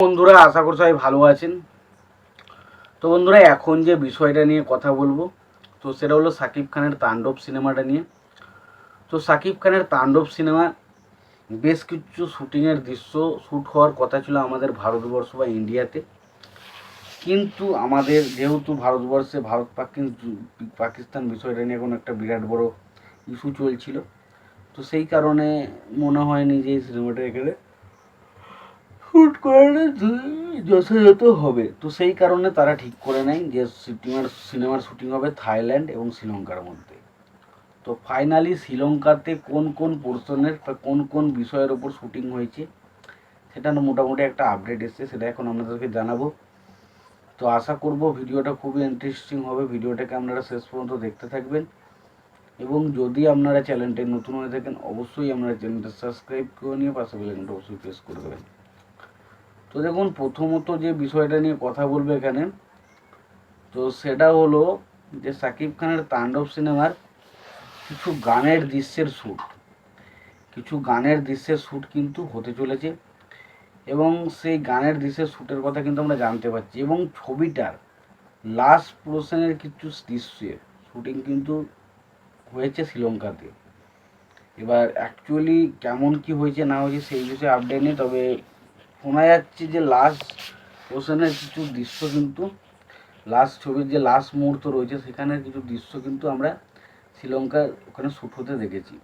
বন্ধুরা, আশা করি সবাই ভালো আছেন। তো বন্ধুরা, এখন যে বিষয়টা নিয়ে কথা বলব, তো সেটা হলো সাকিব খানের তাণ্ডব সিনেমাটা নিয়ে। তো সাকিব খানের তাণ্ডব সিনেমা বেশ কিছু শুটিংয়ের দৃশ্য শ্যুট হওয়ার কথা ছিল আমাদের ভারতবর্ষ বা ইন্ডিয়াতে। কিন্তু আমাদের যেহেতু ভারতবর্ষে, ভারত পাকিস্তান পাকিস্তান বিষয়টা নিয়ে এখন একটা বিরাট বড় ইস্যু চলছিল। তো সেই কারণে মনে হয়নি যে এই সিনেমাটা এখানে শ্যুট করাটা যথাযথ হবে। তো সেই কারণে তারা ঠিক করে নেয় যে সিনেমার সিনেমার শুটিং হবে থাইল্যান্ড এবং শ্রীলঙ্কার মধ্যে। তো ফাইনালি শ্রীলঙ্কাতে কোন কোন পোর্শনের কোন কোন বিষয়ের ওপর শুটিং হয়েছে, সেটা মোটামুটি একটা আপডেট এসছে, সেটা এখন আপনাদেরকে জানাব। তো আশা করব ভিডিওটা খুবই ইন্টারেস্টিং হবে, ভিডিওটাকে আপনারা শেষ পর্যন্ত দেখতে থাকবেন। এবং যদি আপনারা চ্যানেলটি নতুন হয়ে থাকেন, অবশ্যই আপনারা চ্যানেলটা সাবস্ক্রাইব করে নিয়ে পাশে বেলাইকনটা অবশ্যই প্রেস করে দেবেন। তো দেখুন, প্রথমত যে বিষয়টা নিয়ে কথা বলব এখানে, তো সেটা হলো যে সাকিব খানের তাণ্ডব সিনেমার কিছু গানের দৃশ্যের শ্যুট। কিছু গানের দৃশ্যের শ্যুট কিন্তু হতে চলেছে এবং সেই গানের দৃশ্যের শ্যুটের কথা কিন্তু আমরা জানতে পারছি এবং ছবিটার লাস্ট পোর্শনের কিছু দৃশ্যের শ্যুটিং কিন্তু হয়েছে শ্রীলঙ্কাতে। এবার অ্যাকচুয়ালি কেমন কি হয়েছে না হয়েছে সেই বিষয়ে আপডেট নেই, তবে শোনা যাচ্ছে যে লাস্ট পোর্শনের কিছু দৃশ্য কিন্তু লাস্ট ছবির যে লাস্ট মুহূর্ত রয়েছে, সেখানের কিছু দৃশ্য কিন্তু আমরা শ্রীলঙ্কার ওখানে শ্যুট হতে দেখেছি।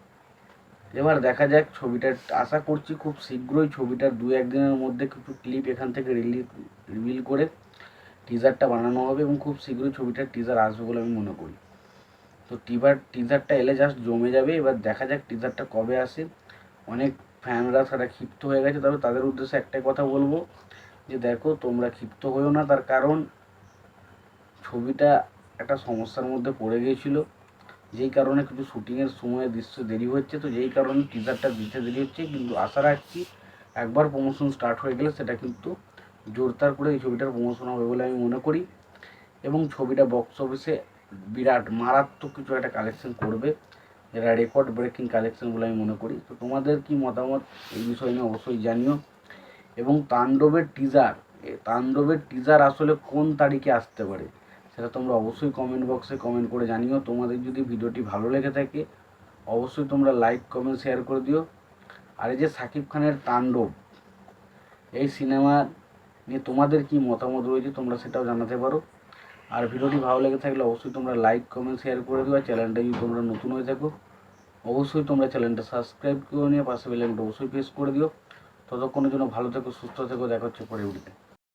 এবার দেখা যাক ছবিটা, আশা করছি খুব শীঘ্রই ছবিটার দু একদিনের মধ্যে কিছু ক্লিপ এখান থেকে রিলিজ রিভিল করে টিজারটা বানানো হবে এবং খুব শীঘ্রই ছবিটার টিজার আসবে বলে আমি মনে করি। তো টিজার টিজারটা এলে জাস্ট জমে যাবে। এবার দেখা যাক টিজারটা কবে আসে। অনেক ফ্যানরা তারা ক্ষিপ্ত হয়ে গেছে, তবে তাদের উদ্দেশ্যে একটাই কথা বলব যে দেখো, তোমরা ক্ষিপ্ত হয়েও না, তার কারণ ছবিটা একটা সমস্যার মধ্যে পড়ে গিয়েছিল। যেই কারণে কিছু শুটিংয়ের সময় দৃশ্য দেরি হচ্ছে, তো যেই কারণে টিজারটা দিতে দেরি হচ্ছে। কিন্তু আশা রাখছি একবার প্রমোশন স্টার্ট হয়ে গেলে সেটা কিন্তু জোরদার করে এই ছবিটার প্রমোশন হবে বলে আমি মনে করি। এবং ছবিটা বক্স অফিসে বিরাট মারাত্মক কিছু একটা কালেকশন করবে। যেটা রেকর্ড ব্রেকিং কালেকশন বলে আমি মনে করি, তো তোমাদের কি মতামত এই বিষয় নিয়ে অবশ্যই জানিও। এবং তাণ্ডবের টিজার তাণ্ডবের টিজার আসলে কোন তারিখে আসতে পারে, সেটা তোমরা অবশ্যই কমেন্ট বক্সে কমেন্ট করে জানিও। তোমাদের যদি ভিডিওটি ভালো লেগে থাকে, অবশ্যই তোমরা লাইক কমেন্ট শেয়ার করে দিও। আর এই যে সাকিব খানের তাণ্ডব, এই সিনেমা নিয়ে তোমাদের কি মতামত রয়েছে তোমরা সেটাও জানাতে পারো। আর ভিডিওটি ভালো লেগে থাকলে অবশ্যই তোমরা লাইক কমেন্ট শেয়ার করে দিও চ্যানেলটা যদি তোমরা নতুন হয়ে থাকো, অবশ্যই তোমরা চ্যানেলটা সাবস্ক্রাইব করে নিয়ে পাশে বেলাইকনটা অবশ্যই প্রেস করে দিও। ততক্ষণের জন্য ভালো থেকো, সুস্থ থেকো, দেখা হচ্ছে পরে ভিডিওতে